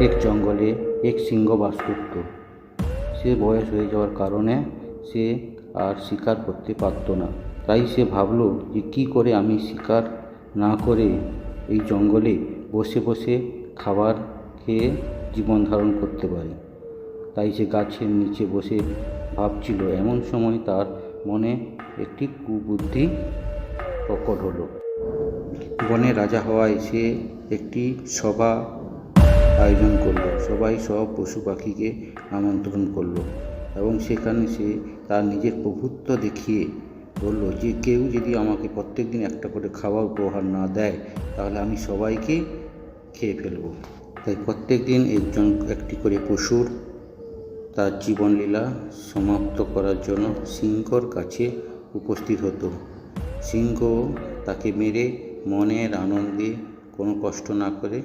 এক জঙ্গলে এক সিংহ বাস করত। সে বয়স হয়ে যাওয়ার কারণে সে আর শিকার করতে পারত না। তাই সে ভাবলো যে কী করে আমি শিকার না করে এই জঙ্গলে বসে বসে খাবার খেয়ে জীবন ধারণ করতে পারি। তাই সে গাছের নিচে বসে ভাবছিল, এমন সময় তার মনে একটি কুবুদ্ধি প্রকট হলো। বনে রাজা হওয়ায় সে একটি সভা আয়োজন করল। সবাই সব পশু পাখিকে আমন্ত্রণ করল এবং সেখানে সে তার নিজের প্রভুত্ব দেখিয়ে বলল যে, কেউ যদি আমাকে প্রত্যেক দিন একটা করে খাবার উপহার না দেয়, তাহলে আমি সবাইকে খেয়ে ফেলব। তাই প্রত্যেক দিন একজন, একটি করে পশুর তার জীবনলীলা সমাপ্ত করার জন্য সিংহর কাছে উপস্থিত হতো। সিংহ তাকে মেরে মনের আনন্দে কোনো কষ্ট না করে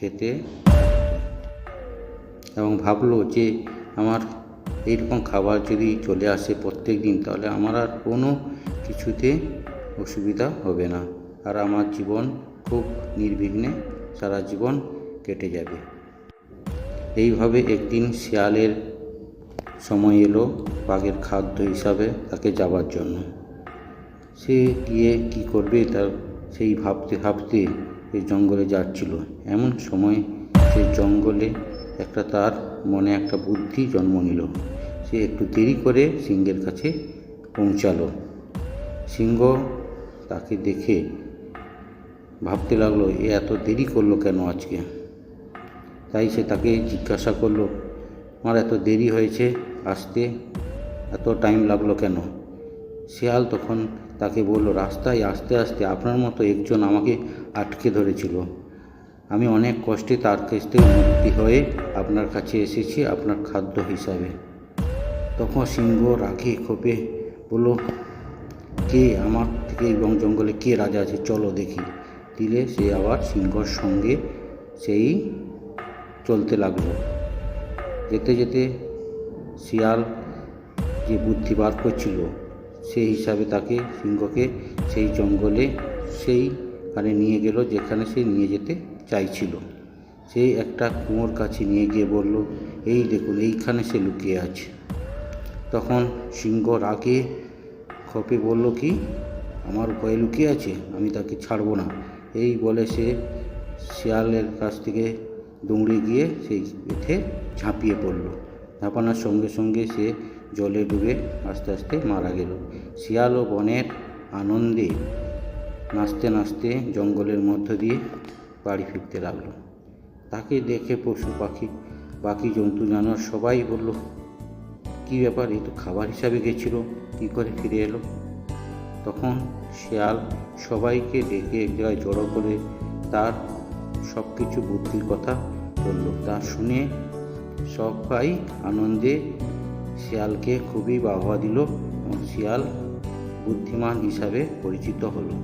খেতে এবং ভাবলো যে আমার এইরকম খাবার যদি চলে আসে প্রত্যেক দিন, তাহলে আমার আর কোনো কিছুতে অসুবিধা হবে না। আর আমার জীবন খুব নির্বিঘ্নে সারা জীবন কেটে যাবে। এইভাবে একদিন শিয়ালের সময় এলো বাঘের খাদ্য হিসাবে তাকে যাবার জন্য। সে গিয়ে কি করবে তার সেই ভাবতে ভাবতে এই জঙ্গলে যাচ্ছিল। এমন সময় সে জঙ্গলে একটা তার মনে একটা বুদ্ধি জন্ম নিল। সে একটু দেরি করে সিংহের কাছে পৌঁছালো। সিংহ তাকে দেখে ভাবতে লাগল, এ এত দেরি করল কেন আজকে? তাই সে তাকে জিজ্ঞাসা করল, আমার এত দেরি হয়েছে, আসতে এত টাইম লাগল কেন? শিয়াল তখন তাকে বলল, রাস্তায় আসতে আসতে আপনার মতো একজন আমাকে আটকে ধরেছিল। আমি অনেক কষ্টে তার কাছ থেকে মুক্তি হয়ে আপনার কাছে এসেছি আপনার খাদ্য হিসাবে। তখন সিংহ রাগে ক্ষোভে বলল, কে আমার থেকে এই বন জঙ্গলে কে রাজা আছে? চলো দেখি। দিলে সে আবার সিংহর সঙ্গে সেই চলতে লাগল। যেতে যেতে শিয়াল যে বুদ্ধি বার করছিল, সেই হিসাবে তাকে সিংহকে সেই জঙ্গলে সেইখানে নিয়ে গেল যেখানে সে নিয়ে যেতে চাইছিল। সেই একটা কুয়োর কাছে নিয়ে গিয়ে বলল, এই দেখুন, এইখানে সে লুকিয়ে আছে। তখন সিংহ রাগে খপে বলল, কি? আমার ভয়ে লুকিয়ে আছে? আমি তাকে ছাড়বো না। এই বলে সে শিয়ালের কাছ থেকে দৌড়ে গিয়ে সেই পেটে ঝাঁপিয়ে পড়ল। ঝাঁপানোর সঙ্গে সঙ্গে সে জলে ডুবে আস্তে আস্তে মারা গেল। শিয়াল ও বনের আনন্দে নাচতে নাচতে জঙ্গলের মধ্য দিয়ে বাড়ি ফিরতে লাগল। তাকে দেখে পশু পাখি, বাকি জন্তু জানোয়ার সবাই বলল, কী ব্যাপার এই তো খাবার হিসাবে গেছিল, কী করে ফিরে এলো? তখন শেয়াল সবাইকে ডেকে এক জায়গায় জড়ো করে তার সব কিছু বুদ্ধির কথা বলল। তা শুনে সবাই আনন্দে শিয়ালকে খুবই বাহবা দিল এবং শিয়াল বুদ্ধিমান হিসাবে পরিচিত হলো।